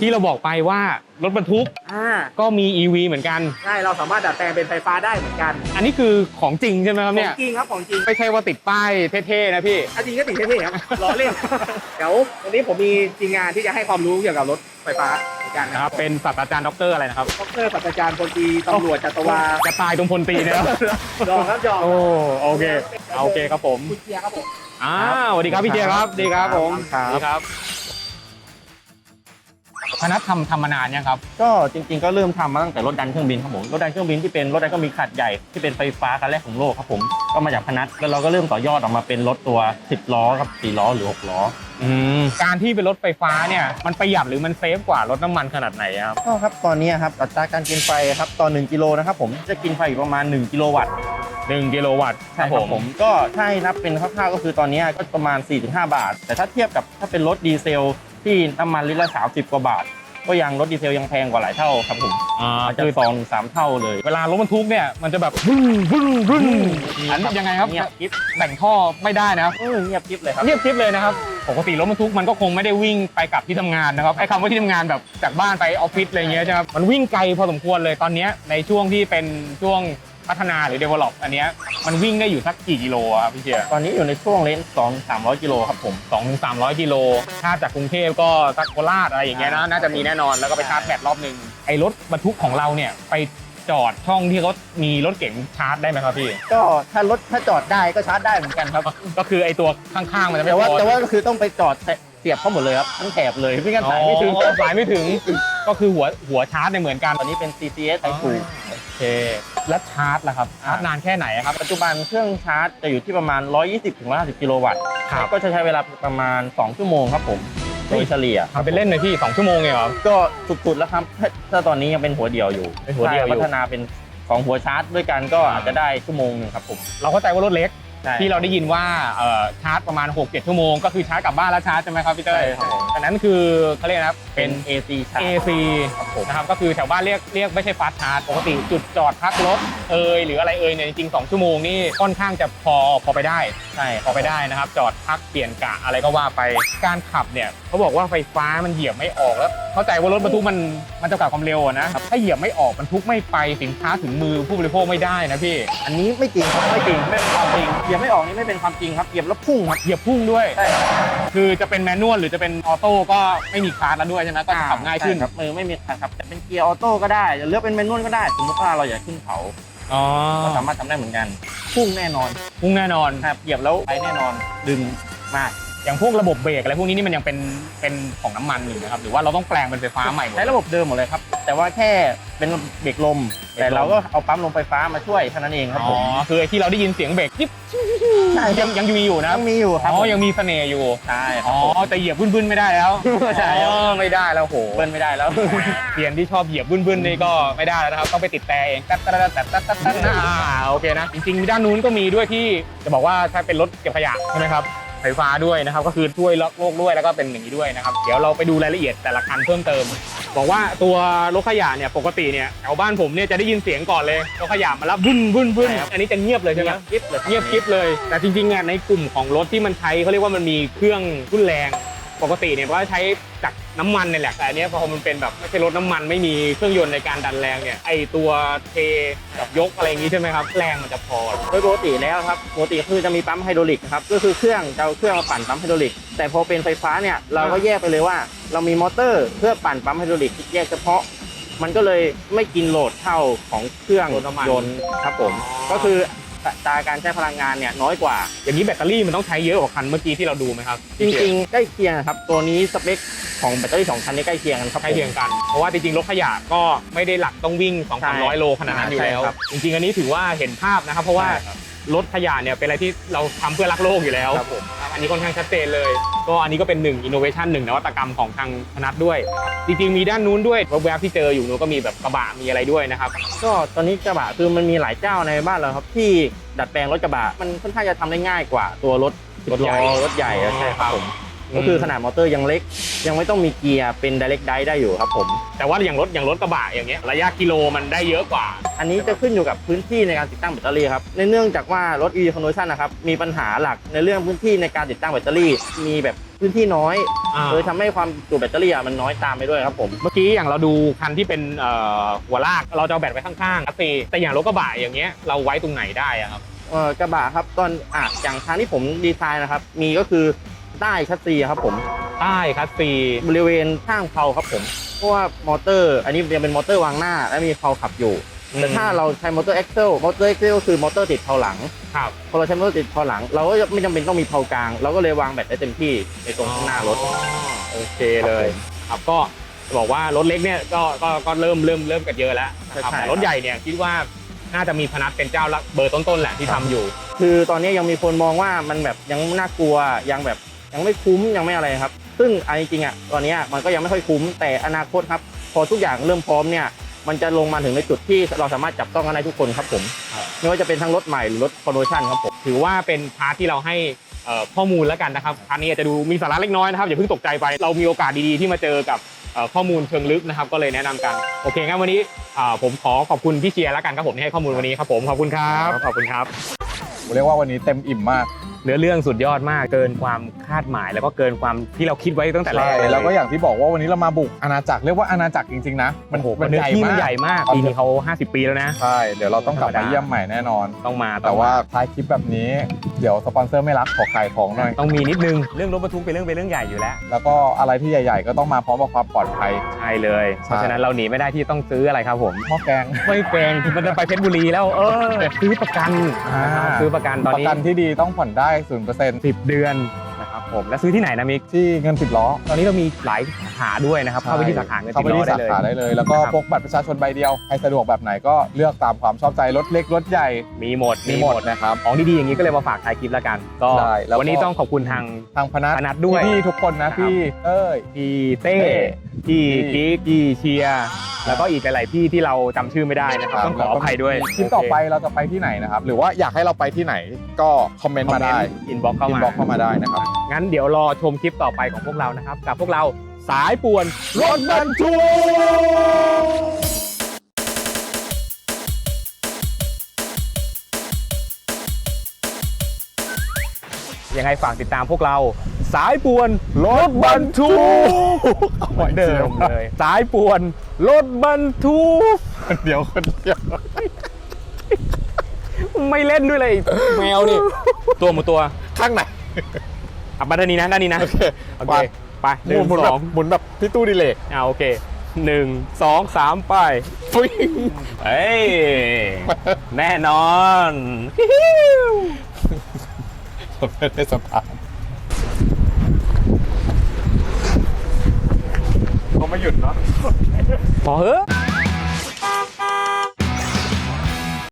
ที่เราบอกไปว่ารถบรรทุกอ่าก็มี EV เหมือนกัน ใช่เราสามารถดัดแปลงเป็นไฟฟ้าได้เหมือนกันอันนี้คือของจริงใช่ไหมครับขเนี่อย งจริงครับของจริงไม่ใช่ว่าติดป้ายเท่ๆนะพี่อันจริงก็ติดเท่ๆครับ ล้อเล่น เดี๋ยววันนี้ผมมีทีมงานที่จะให้ความรู้เกี่ยวกับรถไฟฟ้าเหมือนกันนะนะคครัรับบ เป็นศาสตราจารย์ดรอะไรนะครับดรศาสตราจารย์พลตรีตำรวจจัตวาจะตายตรงพลตรีนะครับ ยอมครับยอมโอ้โอเคโอเคครับผม คุณเชียร์ครับผมอ่าสวัสดีครับพี่เจียครับสวัสดีครับผมครับสวัสดีครับ พนัททำทำมานานยังครับ ก็จริงๆก็เริ่มทำมาตั้งแต่รถดันเครื่องบินครับผมรถดันเครื่องบินที่เป็นรถดันเครื่องบินขนาดใหญ่ที่เป็นไฟฟ้าคันแรกของโลกครับผมก็มาจากพนัสแล้วเราก็เริ่มต่อยอดออกมาเป็นรถตัว 10 ล้อครับ4ล้อหรือ 6 ล้อ อืมการที่เป็นรถไฟฟ้าเนี่ยมันประหยัดหรือมันเซฟกว่ารถน้ำมันขนาดไหนอะครับก็ครับตอนนี้ครับอัตราการกินไฟครับต่อ1กิโลนะครับผมจะกินไฟอยู่ประมาณ 1 กิโลวัตต์หนึ่งกิโลวัตต์ใช่ครับผมก็ถ้าให้นับเป็นคร่าวๆก็คือตอนนี้ก็ประมาณ 4-5 บาท แต่ถ้าเทียบกับถ้าเป็นรถดีเซล ที่น้ำมันลิตรละ30กว่าบาท ก็ยังรถดีเซลยังแพงกว่าหลายเท่าครับผมอ่าอาจจะคือสองถึงสามเท่าเลยเวลารถบรรทุกเนี่ยมันจะแบบบึ้นบึ้นบึ้นอันยังไงครับเงียบกริบแบ่งท่อไม่ได้นะครับเออเงียบกริบเลยครับเงียบคลิปเลยนะครับปกติรถบรรทุกมันก็คงไม่ได้วิ่งไปกับที่ทำงานนะครับไอ้คำว่าที่ทำงานแบบจากบ้านไปออฟฟิศอะไรเงี้ยใช่ไหมครับมันวิ่งไกลพอสมควรเลยตอนเนี้ยในช่วงที่เป็นช่วง พัฒนาหรือ develop อันเนี้ยมันวิ่งได้อยู่สักกี่กิโลอะครับพี่เชียร์ตอนนี้อยู่ในช่วงเลนสองสามร้อยกิโลครับผมสองถึงสามร้อยกิโลถ้าจากกรุงเทพก็สักโคราชอะไรอย่างเงี้ยนะน่าจะมีแน่นอนแล้วก็ไปชาร์จแบตรอบหนึ่งไอ้รถบรรทุกของเราเนี่ยไปจอดช่องที่เขามีรถเก๋งชาร์จได้ไหมครับพี่ ก็ถ้ารถถ้าจอดได้ก็ชาร์จได้เหมือนกันครับ ก็คือไอ้ตัวข้างๆมันจะไม่แต่ว่าพอแต่ว่าก็คือต้องไปจอดเสียบเข้าหมดเลยครับทั้งแถบเลยไม่งั้นสายไม่ถึง อ๋อสายไม่ถึงก็คือหัวหัวชาร์จเนี่ยเหมือนกัน ตอนนี้เป็น CCS ไทคูโอ เค แล้วชาร์จล่ะครับชาร์จนานแค่ไหนครับ ปัจจุบันเครื่องชาร์จจะอยู่ที่ประมาณ 120-150 กิโลวัตต์ครับก็จะใช้เวลาประมาณ 2 ชั่วโมงครับผม โดยเฉลี่ยทำเป็นเล่นเลยพี่ 2 ชั่วโมงเองเหรอ ก็สุดๆแล้วครับถ้าถ้าตอนนี้ยังเป็นหัวเดียวอยู่เป็นหัวเดียวอยู่ใช่พัฒนาเป็นสองหัวชาร์จด้วยกันก็อาจจะได้ชั่วโมงหนึงครับผม เราเข้าใจว่ารถเล็ก ใช่ที่เราได้ยินว่าเอ่อชาร์จประมาณ 6-7 ชั่วโมง ก็คือชาร์จกลับบ้านแล้วชาร์จใช่ไหมครับพี่เต้ยใช่ครับผม อันนั้นคือเขาเรียกนะครับเป็เป็น น AC ชาร์จ AC ครับผม นะครับก็คือแถวบ้านเรียกเรียกไม่ใช่ฟาสต์ชาร์จปกติจุดจอดพักรถเอยหรืออะไรเอยเนี่ยจริงๆ2ชั่วโมงนี่ค่อนข้างจะพอพอไปได้ ใช่พอไปได้นะครับ จอดพักเปลี่ยนกะอะไรก็ว่าไปการขับเนี่ยเขาบอกว่าไฟฟ้ามันเหยียบไม่ออกแล้ว เข้าใจว่ารถบรรทุกมันมันจำกัดความเร็วอะนะครับถ้าเหยียบไม่ออกบรรทุกไม่ไปสินค้าถึงมือผู้บริโภคไม่ได้นะพี่ อันนี้ไม่จริงครับไม่จริงไม่เป็นความจริงเหยียบไม่ออกนี่ไม่เป็นความจริงครับเหยียบแล้วพุ่งครับเหยียบพุ่งด้วย ใช่ครับคือจะเป็นแมนนวลหรือจะเป็นออโต้ก็ไม่มีคลาสแล้วด้วยใช่ไหมก็จะขับง่ายขึ้นใช่ครับมือไม่มีครับจะเป็นเกียร์ออโต้ก็ได้จะเลือกเป็นแมนนวลก็ได้สมมติว่าเราอยากขึ้นเขาอ๋อก็สามารถทำได้เหมือนกันพุ่งแน่นอนพุ่งแน่นอน ครับเหยียบแล้วไปแน่นอนดึงมาก อย่างพวกระบบเบรกอะไรพวกนี้นี่มันยังเป็นเป็นของน้ำมันอยู่นะครับหรือว่าเราต้องแปลงเป็นไฟฟ้าใหม่หมดใช้ระบบเดิมหมดเลยครับ แต่ว่าแค่เป็นเบรกลม แต่เราก็เอาปั๊มลมไฟฟ้ามาช่วยเท่านั้นเองครับอ๋ผอมคือไอ้ที่เราได้ยินเสียงเบรกจิ๊บใช่คยัรับงยังมีอยู่นะยังมีอยู่ครับอ๋อผมยังมีเสน่ห์อยู่ใช่คอ๋รัอบผม แต่เหยียบบึ้นๆไม่ได้แล้วใช่ครับ อ๋อไม่ได้แล้วโห เบิ้ลไม่ได้แล้ว เรียนที่ชอบเหยียบบึ้นๆนี่ก็ไม่ได้แล้วนะครับ ต้องไปติดแต่เองตัดตัดตัดตัดตัดตัดตัดนะอ่าโอเคนะ จริงๆด้านนู้นก็มีด้วยที่จะบอกว่าถ้าเป็นรถเก็บขยะใช่ไหมครับ ไฟฟ้าด้วยนะครับ ก็คือช่วยโลกด้วยแล้วก็เป็นอย่างนี้ด้วยนะครับ เดี๋ยวเราไปดูรายละเอียดแต่ละคันเพิ่มเติม บอกว่าตัวรถขยะเนี่ยปกติเนี่ยแถวบ้านผมเนี่ยจะได้ยินเสียงก่อนเลยรถขยะมาแล้วบึ้นบึ้นบึ้นใช่ครับอันนี้จะเงียบเลยใช่ไหมเงียบกริบเลยเงียบกริบเลย แต่จริงๆอะในกลุ่มของรถที่มันใช้เขาเรียกว่ามันมีเครื่องรุ่นแรงปกติเนี่ยก็ใช้จาก น้ำมันเนี่ยแหละแต่อันเนี้ยพอมันเป็นแบบไม่ใช่รถน้ำมันไม่มีเครื่องยนต์ในการดันแรงเนี่ยไอตัวเทกับยกอะไรอย่างงี้ใช่ไหมครับแรงมันจะพอโดยปกติแล้วครับปกติคือจะมีปั๊มไฮดรอลิกนะครับก็คือเครื่องจะเอาเครื่องมาปั่นปั๊มไฮดรอลิก แต่พอเป็นไฟฟ้าเนี่ยเราก็แยกไปเลยว่า เรามีมอเตอร์เพื่อปั่นปั๊มไฮดรอลิกแยกเฉพาะ มันก็เลยไม่กินโหลดเท่าของเครื่องรถน้ำมันยนต์ครับผมอ๋อก็คืออัตราการใช้พลังงานเนี่ยน้อยกว่า อย่างนี้แบตเตอรี่มันต้องใช้เยอะกว่าคันเมื่อกี้ที่เราดูไหมครับจริงๆใกล้เคียงครับตัวนี้สเปค ของแบตเตอรี่สองคันนี้ใกล้เคียงกันครับใกล้เคียงกัน เพราะว่าจริงๆรถขยะก็ไม่ได้หลักต้องวิ่ง2 3 0 0 โลขนาดนั้นอยู่แล้วใช่ครับจริงๆ อันนี้ถือว่าเห็นภาพนะครับ เพราะว่าใช่ครับรถขยะเนี่ยเป็นอะไรที่เราทำเพื่อรักโลกอยู่แล้วครับผมอันนี้ค่อนข้างชัดเจนเลย ก็อันนี้ก็เป็นหนึ่งอินโนเวชันหนึ่งนวัตกรรมของทางพนัทด้วย จริงๆ มีด้านนู้นด้วยแวบๆที่เจออยู่นู้นก็มีแบบกระบะมีอะไรด้วยนะครับ ก็ตอนนี้กระบะคือมันมีหลายเจ้าในบ้านเราครับที่ดัดแปลงรถกระบะมันค่อนข้างจะทำได้ง่ายกว่าตัวรถรถใหญ่ล้อรถใหญ่อะใช่ครับผมอืม ก็คือขนาดมอเตอร์ยังเล็ก ยังไม่ต้องมีเกียร์เป็น direct drive ได้อยู่ครับผม แต่ว่าอย่างรถอย่างรถกระบะอย่างเงี้ยระยะกิโลมันได้เยอะกว่า อันนี้จะขึ้นอยู่กับพื้นที่ในการติดตั้งแบตเตอรี่ครับในเนื่องจากว่ารถ EV conversion นะครับมีปัญหาหลักในเรื่องพื้นที่ในการติดตั้งแบตเตอรี่ มีแบบพื้นที่น้อยอ่าเลยทำให้ความจุแบตเตอรี่อะมันน้อยตามไปด้วยครับผม เมื่อกี้อย่างเราดูคันที่เป็นเอ่อหัวลากเราจะเอาแบตไว้ข้างๆคัสซีแต่อย่างรถกระบะอย่างเงี้ยเราไว้ตรงไหนได้อะครับเอ่อกระบะครับตอนอะอย่างทางที่ผมดีไซน์นะครับ มีก็คือ ใต้ชัดซีครับผมใต้คัสซีบริเวณข้างเพลาครับผมเพราะว่ามอเตอร์ อันนี้ยังเป็นมอเตอร์วางหน้า และมีเพลาขับอยู่แต่ถ้าเราใช้มอเตอร์เอ็กเซลมอเตอร์เอ็กเซลก็คือมอเตอร์ติดเพลาหลังครับพอเราใช้มอเตอร์ติดเพลาหลัง เราก็ไม่จำเป็นต้องมีเพลากลาง เราก็เลยวางแบตได้เต็มที่ในตรงข้างหน้ารถอ๋อโอเคเลย ครับก็จะบอกว่ารถเล็กเนี่ยก็ก็ก็เริ่มเริ่มเริ่มกันเยอะแล้วนะครับใช่แต่รถใหญ่เนี่ยคิดว่าน่าจะมีพนัสเป็นเจ้าละเบอร์ต้นๆแหละที่ทำอยู่ คือตอนนี้ยังมีคนมองว่ามันแบบยังน่ากลัวยังแบบ ยังไม่คุ้มยังไม่อะไรครับ ซึ่งอันจริงๆอะตอนนี้มันก็ยังไม่ค่อยคุ้มแต่อนาคตครับพอทุกอย่างเริ่มพร้อมเนี่ยมันจะลงมาถึงในจุดที่เราสามารถจับต้องกันได้ทุกคนครับผมครับไม่ว่าจะเป็นทั้งรถใหม่หรือรถคอนเวอร์ชันครับผมถือว่าเป็นพาร์ทที่เราให้เอ่อข้อมูลแล้วกันนะครับพาร์ทนี้อาจจะดูมีสาระเล็กน้อยนะครับอย่าเพิ่งตกใจไปเรามีโอกาสดีๆที่มาเจอกับเอ่อข้อมูลเชิงลึกนะครับก็เลยแนะนำกันโอเคงั้นวันนี้อ่าผมขอขอบคุณพี่เชียร์แล้วกันครับผมที่ให้ข้อมูลวันนี้ครับผมขอบคุณครับขอบคุณครับผมเรียกว่าวันนี้เต็มอิ่มมาก เนื้อเรื่องสุดยอดมากเกินความคาดหมาย แล้วก็เกินความที่เราคิดไว้ตั้งแต่แรใช่กเยแล้วก็อย่างที่บอกว่าวันนี้เรามาบุกอาณาจักรเรียกว่าอาณาจักรจริงๆนะโอ้โหเนื้อที่มันใหญ่มากปีนี้เขา 50 ปีแล้วนะใช่เดี๋ยวเราต้องกลับธรรมามดาเยี่ยมใหม่แน่นอนต้องมาแต่ว่าท้ายคลิปแบบนี้ เดี๋ยวสปอนเซอร์ไม่รับขอขายของหน่อยต้องมีนิดนึงเรื่องรถบรรทุกเป็นเรื่องเป็นเรื่องใหญ่อยู่แล้ว แล้วก็อะไรที่ใหญ่ ๆ ก็ต้องมาพร้อมกับความปลอดภัย ใช่เลยใช่เพราะฉะนั้นเราหนีไม่ได้ที่ต้องซื้ออะไรครับผมหม้อแกงไม่แพงมันจะไปเพชรบุรีแล้วเออซื้อประกันอ่าซื้อประกันตอนประนี้กันที่ดีต้องผ่อนได้ศูนย์เปอร์เซ็นต์สิบเดือนนะครับ ผมและซื้อที่ไหนนะมิกที่เงินสิบล้อ ตอนนี้เรามีหลายสาขาด้วยนะครับ เข้าไปที่สาขาเงินเข้าติไปดล้อที่ได้สาเลยขาได้เลย แล้วก็นะครับพกบัตรประชาชนใบเดียวใครสะดวกแบบไหนก็เลือกตามความชอบใจรถเล็กรถใหญ่มีหมดมีหมดนะครับของดีๆอย่างนี้ก็เลยมาฝากท้ายคลิปแล้วกันก็ได้แล้วก็วันนี้ต้องขอบคุณทางทางพนักพนัสด้วยพี่ๆทุกคนนะนะครับพี่เอ้ยพี่เต้เต้พี่พี่กิ๊กพี่เชียร์ แล้วก็อีกหลายๆพี่ที่เราจำชื่อไม่ได้นะครับต้องขออภัยด้วยคลิปต่อไปเราจะไปที่ไหนนะครับ หรือว่าอยากให้เราไปที่ไหนก็คอมเมนต์มาได้อินบ็อกเข้าอินมาบ็อกเข้ามาได้นะครับงั้นเดี๋ยวรอชมคลิปต่อไปของพวกเรานะครับ กับพวกเราสายป่วนรถบรรทุกยังไงฝากติดตามพวกเรา สายป่วนรถบรรทุกเหมือนเดิมเลย สายป่วนรถบรรทุกเดี๋ยวคนเดียวไม่เล่นด้วยเลยแมวนี่ ตัวหมูตัวข้างไหนกลับมาด้านนี้นะด้านนี้นะ โอเคโอเคไปหนึ่งหมุนสแบอบงหมุนแบบพี่ตู้ดิเลกอ่าโอเคหนึ่งสองสามไปฟิ้งเฮ้ย แน่นอน ผมไม่ได้สตาร์ ทเขาไม่หยุดเนาะ พอเหอะ